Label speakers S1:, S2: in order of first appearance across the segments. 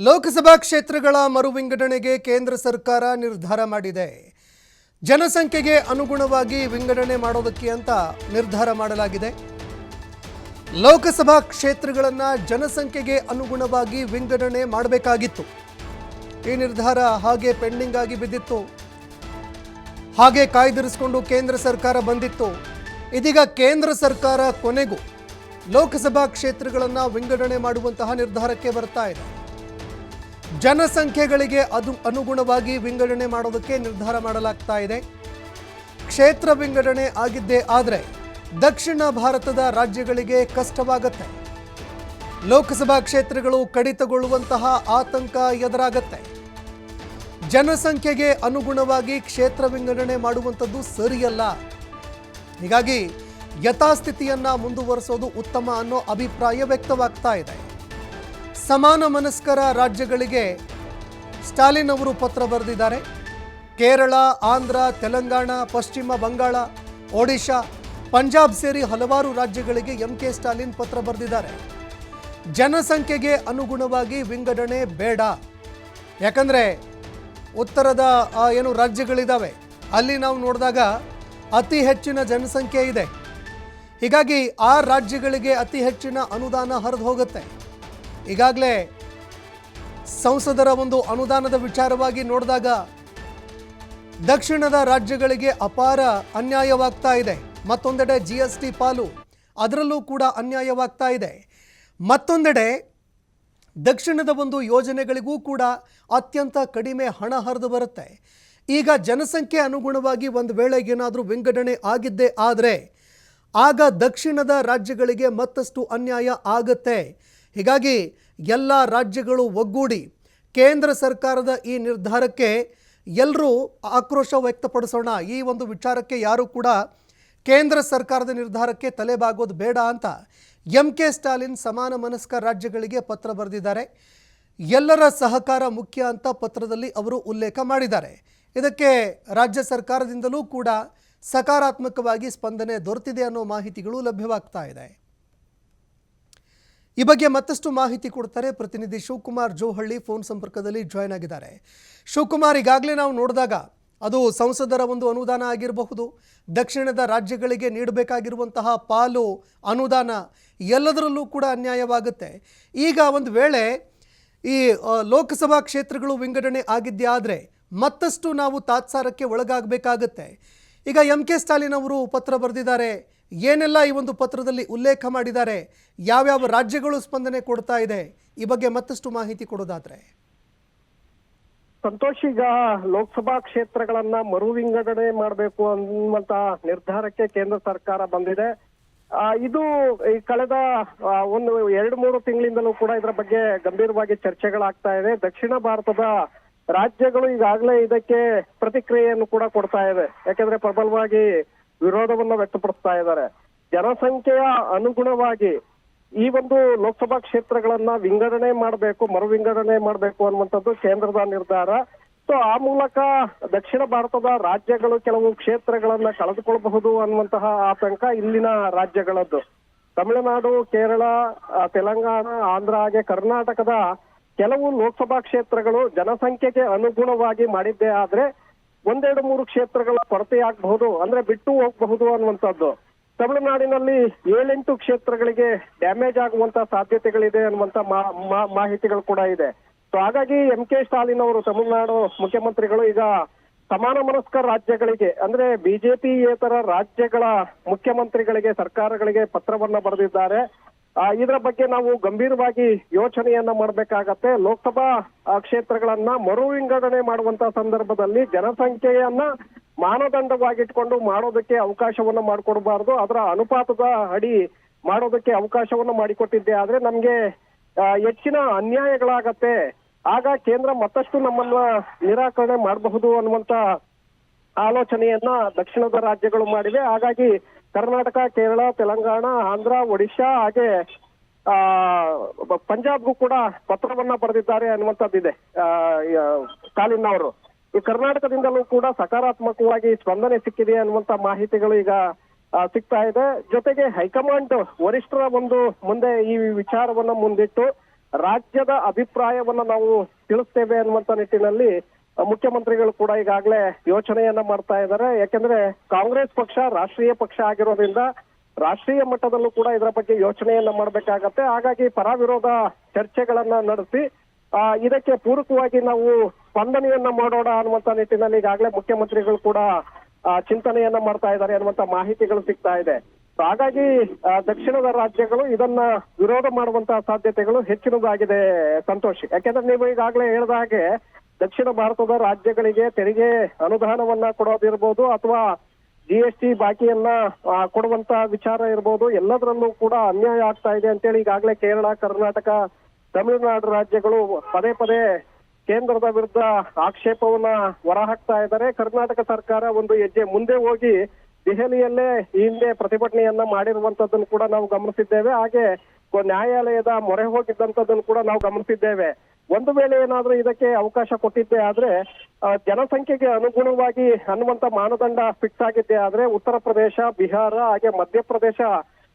S1: ಲೋಕಸಭಾ ಕ್ಷೇತ್ರಗಳ ಮರು ವಿಂಗಡಣೆಗೆ ಕೇಂದ್ರ ಸರ್ಕಾರ ನಿರ್ಧಾರ ಮಾಡಿದೆ. ಜನಸಂಖ್ಯೆಗೆ ಅನುಗುಣವಾಗಿ ವಿಂಗಡಣೆ ಮಾಡೋದಕ್ಕೆ ಅಂತ ನಿರ್ಧಾರ ಮಾಡಲಾಗಿದೆ. ಲೋಕಸಭಾ ಕ್ಷೇತ್ರಗಳನ್ನು ಜನಸಂಖ್ಯೆಗೆ ಅನುಗುಣವಾಗಿ ವಿಂಗಡಣೆ ಮಾಡಬೇಕಾಗಿತ್ತು. ಈ ನಿರ್ಧಾರ ಹಾಗೆ ಪೆಂಡಿಂಗ್ ಆಗಿ ಬಿದ್ದಿತ್ತು. ಹಾಗೆ ಕಾಯ್ದಿರಿಸಿಕೊಂಡು ಕೇಂದ್ರ ಸರ್ಕಾರ ಬಂದಿತ್ತು. ಇದೀಗ ಕೇಂದ್ರ ಸರ್ಕಾರ ಕೊನೆಗೂ ಲೋಕಸಭಾ ಕ್ಷೇತ್ರಗಳನ್ನು ವಿಂಗಡಣೆ ಮಾಡುವಂತಹ ನಿರ್ಧಾರಕ್ಕೆ ಬರ್ತಾ ಇದೆ. ಜನಸಂಖ್ಯೆಗಳಿಗೆ ಅದು ಅನುಗುಣವಾಗಿ ವಿಂಗಡಣೆ ಮಾಡೋದಕ್ಕೆ ನಿರ್ಧಾರ ಮಾಡಲಾಗ್ತಾ ಇದೆ. ಕ್ಷೇತ್ರ ವಿಂಗಡಣೆ ಆಗಿದ್ದೇ ಆದರೆ ದಕ್ಷಿಣ ಭಾರತದ ರಾಜ್ಯಗಳಿಗೆ ಕಷ್ಟವಾಗತ್ತೆ. ಲೋಕಸಭಾ ಕ್ಷೇತ್ರಗಳು ಕಡಿತಗೊಳ್ಳುವಂತಹ ಆತಂಕ ಎದುರಾಗತ್ತೆ. ಜನಸಂಖ್ಯೆಗೆ ಅನುಗುಣವಾಗಿ ಕ್ಷೇತ್ರ ವಿಂಗಡಣೆ ಮಾಡುವಂಥದ್ದು ಸರಿಯಲ್ಲ. ಹೀಗಾಗಿ ಯಥಾಸ್ಥಿತಿಯನ್ನು ಮುಂದುವರಿಸೋದು ಉತ್ತಮ ಅನ್ನೋ ಅಭಿಪ್ರಾಯ ವ್ಯಕ್ತವಾಗ್ತಾ ಇದೆ. ಸಮಾನ ಮನಸ್ಕರ ರಾಜ್ಯಗಳಿಗೆ ಸ್ಟಾಲಿನ್ ಅವರು ಪತ್ರ ಬರೆದಿದ್ದಾರೆ. ಕೇರಳ, ಆಂಧ್ರ, ತೆಲಂಗಾಣ, ಪಶ್ಚಿಮ ಬಂಗಾಳ, ಒಡಿಶಾ, ಪಂಜಾಬ್ ಸೇರಿ ಹಲವಾರು ರಾಜ್ಯಗಳಿಗೆ ಎಂ ಕೆ ಸ್ಟಾಲಿನ್ ಪತ್ರ ಬರೆದಿದ್ದಾರೆ. ಜನಸಂಖ್ಯೆಗೆ ಅನುಗುಣವಾಗಿ ವಿಂಗಡಣೆ ಬೇಡ. ಯಾಕಂದರೆ ಉತ್ತರದ ಏನು ರಾಜ್ಯಗಳಿದ್ದಾವೆ ಅಲ್ಲಿ ನಾವು ನೋಡಿದಾಗ ಅತಿ ಹೆಚ್ಚಿನ ಜನಸಂಖ್ಯೆ ಇದೆ. ಹೀಗಾಗಿ ಆ ರಾಜ್ಯಗಳಿಗೆ ಅತಿ ಹೆಚ್ಚಿನ ಅನುದಾನ ಹರಿದು ಹೋಗುತ್ತೆ. ಈಗಾಗಲೇ ಸಂಸದರ ಒಂದು ಅನುದಾನದ ವಿಚಾರವಾಗಿ ನೋಡಿದಾಗ ದಕ್ಷಿಣದ ರಾಜ್ಯಗಳಿಗೆ ಅಪಾರ ಅನ್ಯಾಯವಾಗ್ತಾ ಇದೆ. ಮತ್ತೊಂದೆಡೆ ಜಿ ಎಸ್ ಟಿ ಪಾಲು ಅದರಲ್ಲೂ ಕೂಡ ಅನ್ಯಾಯವಾಗ್ತಾ ಇದೆ. ಮತ್ತೊಂದೆಡೆ ದಕ್ಷಿಣದ ಒಂದು ಯೋಜನೆಗಳಿಗೂ ಕೂಡ ಅತ್ಯಂತ ಕಡಿಮೆ ಹಣ ಹರಿದು ಬರುತ್ತೆ. ಈಗ ಜನಸಂಖ್ಯೆ ಅನುಗುಣವಾಗಿ ಒಂದು ವೇಳೆ ಏನಾದರೂ ವಿಂಗಡಣೆ ಆಗಿದ್ದೇ ಆದರೆ, ಆಗ ದಕ್ಷಿಣದ ರಾಜ್ಯಗಳಿಗೆ ಮತ್ತಷ್ಟು ಅನ್ಯಾಯ ಆಗತ್ತೆ. ಹೀಗಾಗಿ ಎಲ್ಲ ರಾಜ್ಯಗಳು ಒಗ್ಗೂಡಿ ಕೇಂದ್ರ ಸರ್ಕಾರದ ಈ ನಿರ್ಧಾರಕ್ಕೆ ಎಲ್ಲರೂ ಆಕ್ರೋಶ ವ್ಯಕ್ತಪಡಿಸೋಣ. ಈ ಒಂದು ವಿಚಾರಕ್ಕೆ ಯಾರೂ ಕೂಡ ಕೇಂದ್ರ ಸರ್ಕಾರದ ನಿರ್ಧಾರಕ್ಕೆ ತಲೆಬಾಗೋದು ಬೇಡ ಅಂತ ಎಂ ಕೆ ಸ್ಟಾಲಿನ್ ಸಮಾನ ಮನಸ್ಕ ರಾಜ್ಯಗಳಿಗೆ ಪತ್ರ ಬರೆದಿದ್ದಾರೆ. ಎಲ್ಲರ ಸಹಕಾರ ಮುಖ್ಯ ಅಂತ ಪತ್ರದಲ್ಲಿ ಅವರು ಉಲ್ಲೇಖ ಮಾಡಿದ್ದಾರೆ. ಇದಕ್ಕೆ ರಾಜ್ಯ ಸರ್ಕಾರದಿಂದಲೂ ಕೂಡ ಸಕಾರಾತ್ಮಕವಾಗಿ ಸ್ಪಂದನೆ ದೊರೆತಿದೆ ಅನ್ನೋ ಮಾಹಿತಿಗಳು ಲಭ್ಯವಾಗ್ತಾ ಇದೆ. ಈ ಬಗ್ಗೆ ಮತ್ತಷ್ಟು ಮಾಹಿತಿ ಕೊಡ್ತಾರೆ ಪ್ರತಿನಿಧಿ ಶಿವಕುಮಾರ್ ಜೋಹಳ್ಳಿ ಫೋನ್ ಸಂಪರ್ಕದಲ್ಲಿ ಜಾಯ್ನ್ ಆಗಿದ್ದಾರೆ. ಶಿವಕುಮಾರ್, ಈಗಾಗಲೇ ನಾವು ನೋಡಿದಾಗ ಅದು ಸಂಸದರ ಒಂದು ಅನುದಾನ ಆಗಿರಬಹುದು, ದಕ್ಷಿಣದ ರಾಜ್ಯಗಳಿಗೆ ನೀಡಬೇಕಾಗಿರುವಂತಹ ಪಾಲು ಅನುದಾನ ಎಲ್ಲದರಲ್ಲೂ ಕೂಡ ಅನ್ಯಾಯವಾಗುತ್ತೆ. ಈಗ ಒಂದು ವೇಳೆ ಈ ಲೋಕಸಭಾ ಕ್ಷೇತ್ರಗಳು ವಿಂಗಡಣೆ ಆಗಿದ್ದೇ ಆದರೆ ಮತ್ತಷ್ಟು ನಾವು ತಾತ್ಸಾರಕ್ಕೆ ಒಳಗಾಗಬೇಕಾಗುತ್ತೆ. ಈಗ ಎಂ ಕೆ ಸ್ಟಾಲಿನ್ ಅವರು ಪತ್ರ ಬರೆದಿದ್ದಾರೆ ಏನೆಲ್ಲ ಈ ಒಂದು ಪತ್ರದಲ್ಲಿ ಉಲ್ಲೇಖ ಮಾಡಿದ್ದಾರೆ? ಯಾವ್ಯಾವ ರಾಜ್ಯಗಳು ಸ್ಪಂದನೆ ಕೊಡ್ತಾ ಇದೆ? ಈ ಬಗ್ಗೆ ಮತ್ತಷ್ಟು ಮಾಹಿತಿ ಕೊಡೋದಾದ್ರೆ.
S2: ಸಂತೋಷ್, ಈಗ ಲೋಕಸಭಾ ಕ್ಷೇತ್ರಗಳನ್ನ ಮರು ವಿಂಗಡಣೆ ಮಾಡಬೇಕು ಅನ್ನುವಂತ ನಿರ್ಧಾರಕ್ಕೆ ಕೇಂದ್ರ ಸರ್ಕಾರ ಬಂದಿದೆ. ಇದು ಈ ಕಳೆದ ಒಂದು ಎರಡು ಮೂರು ತಿಂಗಳಿಂದಲೂ ಕೂಡ ಇದರ ಬಗ್ಗೆ ಗಂಭೀರವಾಗಿ ಚರ್ಚೆಗಳಾಗ್ತಾ ಇದೆ. ದಕ್ಷಿಣ ಭಾರತದ ರಾಜ್ಯಗಳು ಈಗಾಗಲೇ ಇದಕ್ಕೆ ಪ್ರತಿಕ್ರಿಯೆಯನ್ನು ಕೂಡ ಕೊಡ್ತಾ ಇದೆ. ಯಾಕಂದ್ರೆ ಪ್ರಬಲವಾಗಿ ವಿರೋಧವನ್ನ ವ್ಯಕ್ತಪಡಿಸ್ತಾ ಇದ್ದಾರೆ. ಜನಸಂಖ್ಯೆಯ ಅನುಗುಣವಾಗಿ ಈ ಒಂದು ಲೋಕಸಭಾ ಕ್ಷೇತ್ರಗಳನ್ನ ವಿಂಗಡಣೆ ಮಾಡಬೇಕು ಮರು ವಿಂಗಡಣೆ ಮಾಡಬೇಕು ಅನ್ನುವಂಥದ್ದು ಕೇಂದ್ರದ ನಿರ್ಧಾರ. ಸೊ ಆ ಮೂಲಕ ದಕ್ಷಿಣ ಭಾರತದ ರಾಜ್ಯಗಳು ಕೆಲವು ಕ್ಷೇತ್ರಗಳನ್ನ ಕಳೆದುಕೊಳ್ಳಬಹುದು ಅನ್ನುವಂತಹ ಆತಂಕ ಇಲ್ಲಿನ ರಾಜ್ಯಗಳದ್ದು. ತಮಿಳುನಾಡು, ಕೇರಳ ತೆಲಂಗಾಣ, ಆಂಧ್ರ ಹಾಗೆ ಕರ್ನಾಟಕದ ಕೆಲವು ಲೋಕಸಭಾ ಕ್ಷೇತ್ರಗಳು ಜನಸಂಖ್ಯೆಗೆ ಅನುಗುಣವಾಗಿ ಮಾಡಿದ್ದೇ ಆದ್ರೆ ಒಂದೆರಡು ಮೂರು ಕ್ಷೇತ್ರಗಳ ಕೊರತೆಯಾಗಬಹುದು ಅಂದ್ರೆ ಬಿಟ್ಟು ಹೋಗಬಹುದು ಅನ್ನುವಂಥದ್ದು. ತಮಿಳುನಾಡಿನಲ್ಲಿ ಏಳೆಂಟು ಕ್ಷೇತ್ರಗಳಿಗೆ ಡ್ಯಾಮೇಜ್ ಆಗುವಂತ ಸಾಧ್ಯತೆಗಳಿದೆ ಅನ್ನುವಂತ ಮಾಹಿತಿಗಳು ಕೂಡ ಇದೆ. ಸೊ ಹಾಗಾಗಿ ಎಂ ಕೆ ಸ್ಟಾಲಿನ್ ಅವರು ತಮಿಳುನಾಡು ಮುಖ್ಯಮಂತ್ರಿಗಳು ಈಗ ಸಮಾನ ಮನಸ್ಕ ರಾಜ್ಯಗಳಿಗೆ, ಅಂದ್ರೆ ಬಿಜೆಪಿಯೇತರ ರಾಜ್ಯಗಳ ಮುಖ್ಯಮಂತ್ರಿಗಳಿಗೆ, ಸರ್ಕಾರಗಳಿಗೆ ಪತ್ರವನ್ನ ಬರೆದಿದ್ದಾರೆ. ಇದರ ಬಗ್ಗೆ ನಾವು ಗಂಭೀರವಾಗಿ ಯೋಚನೆಯನ್ನ ಮಾಡಬೇಕಾಗತ್ತೆ. ಲೋಕಸಭಾ ಕ್ಷೇತ್ರಗಳನ್ನ ಮರು ವಿಂಗಡಣೆ ಮಾಡುವಂತ ಸಂದರ್ಭದಲ್ಲಿ ಜನಸಂಖ್ಯೆಯನ್ನ ಮಾನದಂಡವಾಗಿಟ್ಕೊಂಡು ಮಾಡೋದಕ್ಕೆ ಅವಕಾಶವನ್ನ ಮಾಡಿಕೊಡಬಾರದು. ಅದರ ಅನುಪಾತದ ಅಡಿ ಮಾಡೋದಕ್ಕೆ ಅವಕಾಶವನ್ನ ಮಾಡಿಕೊಟ್ಟಿದ್ದೆ ಆದ್ರೆ ನಮ್ಗೆ ಹೆಚ್ಚಿನ ಅನ್ಯಾಯಗಳಾಗತ್ತೆ. ಆಗ ಕೇಂದ್ರ ಮತ್ತಷ್ಟು ನಮ್ಮನ್ನ ನಿರಾಕರಣೆ ಮಾಡಬಹುದು ಅನ್ನುವಂತ ಆಲೋಚನೆಯನ್ನ ದಕ್ಷಿಣದ ರಾಜ್ಯಗಳು ಮಾಡಿವೆ. ಹಾಗಾಗಿ ಕರ್ನಾಟಕ, ಕೇರಳ, ತೆಲಂಗಾಣ, ಆಂಧ್ರ, ಒಡಿಶಾ ಹಾಗೆ, ಆ, ಪಂಜಾಬ್ಗೂ ಕೂಡ ಪತ್ರವನ್ನ ಬರೆದಿದ್ದಾರೆ ಅನ್ನುವಂಥದ್ದಿದೆ ಸ್ಟಾಲಿನ್ ಅವರು ಈ ಕರ್ನಾಟಕದಿಂದಲೂ ಕೂಡ ಸಕಾರಾತ್ಮಕವಾಗಿ ಸ್ಪಂದನೆ ಸಿಕ್ಕಿದೆ ಅನ್ನುವಂತ ಮಾಹಿತಿಗಳು ಈಗ ಸಿಗ್ತಾ ಇದೆ. ಜೊತೆಗೆ ಹೈಕಮಾಂಡ್ ವರಿಷ್ಠರ ಒಂದು ಮುಂದೆ ಈ ವಿಚಾರವನ್ನ ಮುಂದಿಟ್ಟು, ರಾಜ್ಯದ ಅಭಿಪ್ರಾಯವನ್ನ ನಾವು ತಿಳಿಸ್ತೇವೆ ಅನ್ನುವಂತ ನಿಟ್ಟಿನಲ್ಲಿ ಮುಖ್ಯಮಂತ್ರಿಗಳು ಕೂಡ ಈಗಾಗಲೇ ಯೋಚನೆಯನ್ನ ಮಾಡ್ತಾ ಇದ್ದಾರೆ. ಯಾಕೆಂದ್ರೆ ಕಾಂಗ್ರೆಸ್ ಪಕ್ಷ ರಾಷ್ಟ್ರೀಯ ಪಕ್ಷ ಆಗಿರೋದ್ರಿಂದ ರಾಷ್ಟ್ರೀಯ ಮಟ್ಟದಲ್ಲೂ ಕೂಡ ಇದರ ಬಗ್ಗೆ ಯೋಚನೆಯನ್ನ ಮಾಡಬೇಕಾಗತ್ತೆ. ಹಾಗಾಗಿ ಪರ ವಿರೋಧ ಚರ್ಚೆಗಳನ್ನ ನಡೆಸಿ ಆ, ಇದಕ್ಕೆ ಪೂರಕವಾಗಿ ನಾವು ಸ್ಪಂದನೆಯನ್ನ ಮಾಡೋಣ ಅನ್ನುವಂತ ನಿಟ್ಟಿನಲ್ಲಿ ಈಗಾಗಲೇ ಮುಖ್ಯಮಂತ್ರಿಗಳು ಕೂಡ ಚಿಂತನೆಯನ್ನ ಮಾಡ್ತಾ ಇದ್ದಾರೆ ಅನ್ನುವಂತ ಮಾಹಿತಿಗಳು ಸಿಗ್ತಾ ಇದೆ. ಹಾಗಾಗಿ ದಕ್ಷಿಣದ ರಾಜ್ಯಗಳು ಇದನ್ನ ವಿರೋಧ ಮಾಡುವಂತಹ ಸಾಧ್ಯತೆಗಳು ಹೆಚ್ಚಿನದಾಗಿದೆ ಸಂತೋಷ್. ಯಾಕೆಂದ್ರೆ ನೀವು ಈಗಾಗಲೇ ಹೇಳಿದ ಹಾಗೆ ದಕ್ಷಿಣ ಭಾರತದ ರಾಜ್ಯಗಳಿಗೆ ತೆರಿಗೆ ಅನುದಾನವನ್ನ ಕೊಡೋದಿರ್ಬೋದು ಅಥವಾ ಜಿ ಎಸ್ ಟಿ ಬಾಕಿಯನ್ನ ಕೊಡುವಂತ ವಿಚಾರ ಇರ್ಬೋದು, ಎಲ್ಲದರಲ್ಲೂ ಕೂಡ ಅನ್ಯಾಯ ಆಗ್ತಾ ಇದೆ ಅಂತೇಳಿ ಈಗಾಗಲೇ ಕೇರಳ, ಕರ್ನಾಟಕ, ತಮಿಳುನಾಡು ರಾಜ್ಯಗಳು ಪದೇ ಪದೇ ಕೇಂದ್ರದ ವಿರುದ್ಧ ಆಕ್ಷೇಪವನ್ನ ಹೊರಹಾಕ್ತಾ ಇದ್ದಾರೆ. ಕರ್ನಾಟಕ ಸರ್ಕಾರ ಒಂದು ಹೆಜ್ಜೆ ಮುಂದೆ ಹೋಗಿ ದೆಹಲಿಯಲ್ಲೇ ಈ ಹಿಂದೆ ಪ್ರತಿಭಟನೆಯನ್ನ ಮಾಡಿರುವಂತದ್ದನ್ನು ಕೂಡ ನಾವು ಗಮನಿಸಿದ್ದೇವೆ. ಹಾಗೆ ನ್ಯಾಯಾಲಯದ ಮೊರೆ ಹೋಗಿದ್ದಂತದ್ದನ್ನು ಕೂಡ ನಾವು ಗಮನಿಸಿದ್ದೇವೆ. ಒಂದು ವೇಳೆ ಏನಾದ್ರೂ ಇದಕ್ಕೆ ಅವಕಾಶ ಕೊಟ್ಟಿದ್ದೆ ಆದ್ರೆ ಜನಸಂಖ್ಯೆಗೆ ಅನುಗುಣವಾಗಿ ಅನ್ನುವಂತ ಮಾನದಂಡ ಫಿಕ್ಸ್ ಆಗಿದ್ದೆ ಆದ್ರೆ ಉತ್ತರ ಪ್ರದೇಶ, ಬಿಹಾರ, ಹಾಗೆ ಮಧ್ಯಪ್ರದೇಶ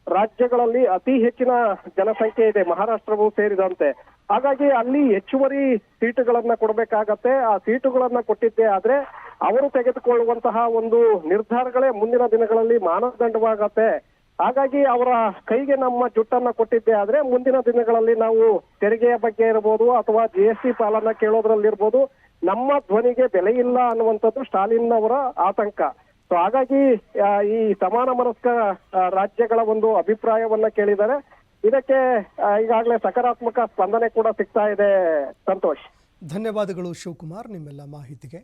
S2: ರಾಜ್ಯಗಳಲ್ಲಿ ಅತಿ ಹೆಚ್ಚಿನ ಜನಸಂಖ್ಯೆ ಇದೆ, ಮಹಾರಾಷ್ಟ್ರವೂ ಸೇರಿದಂತೆ. ಹಾಗಾಗಿ ಅಲ್ಲಿ ಹೆಚ್ಚುವರಿ ಸೀಟುಗಳನ್ನ ಕೊಡಬೇಕಾಗತ್ತೆ. ಆ ಸೀಟುಗಳನ್ನ ಕೊಟ್ಟಿದ್ದೆ ಆದ್ರೆ ಅವರು ತೆಗೆದುಕೊಳ್ಳುವಂತಹ ಒಂದು ನಿರ್ಧಾರಗಳೇ ಮುಂದಿನ ದಿನಗಳಲ್ಲಿ ಮಾನದಂಡವಾಗತ್ತೆ. ಹಾಗಾಗಿ ಅವರ ಕೈಗೆ ನಮ್ಮ ಜುಟ್ಟನ್ನ ಕೊಟ್ಟಿದ್ದೆ ಆದ್ರೆ ಮುಂದಿನ ದಿನಗಳಲ್ಲಿ ನಾವು ತೆರಿಗೆಯ ಬಗ್ಗೆ ಇರ್ಬೋದು ಅಥವಾ ಜಿ ಎಸ್ ಟಿ ಪಾಲನ್ನ ಕೇಳೋದ್ರಲ್ಲಿರ್ಬೋದು ನಮ್ಮ ಧ್ವನಿಗೆ ಬೆಲೆ ಇಲ್ಲ ಅನ್ನುವಂಥದ್ದು ಸ್ಟಾಲಿನ್ ಅವರ ಆತಂಕ. ಸೊ ಹಾಗಾಗಿ ಈ ಸಮಾನ ಮನಸ್ಕ ರಾಜ್ಯಗಳ ಒಂದು ಅಭಿಪ್ರಾಯವನ್ನ ಕೇಳಿದರೆ ಇದಕ್ಕೆ ಈಗಾಗಲೇ ಸಕಾರಾತ್ಮಕ ಸ್ಪಂದನೆ ಕೂಡ ಸಿಗ್ತಾ ಇದೆ ಸಂತೋಷ್.
S1: ಧನ್ಯವಾದಗಳು ಶಿವಕುಮಾರ್, ನಿಮ್ಮೆಲ್ಲ ಮಾಹಿತಿಗೆ.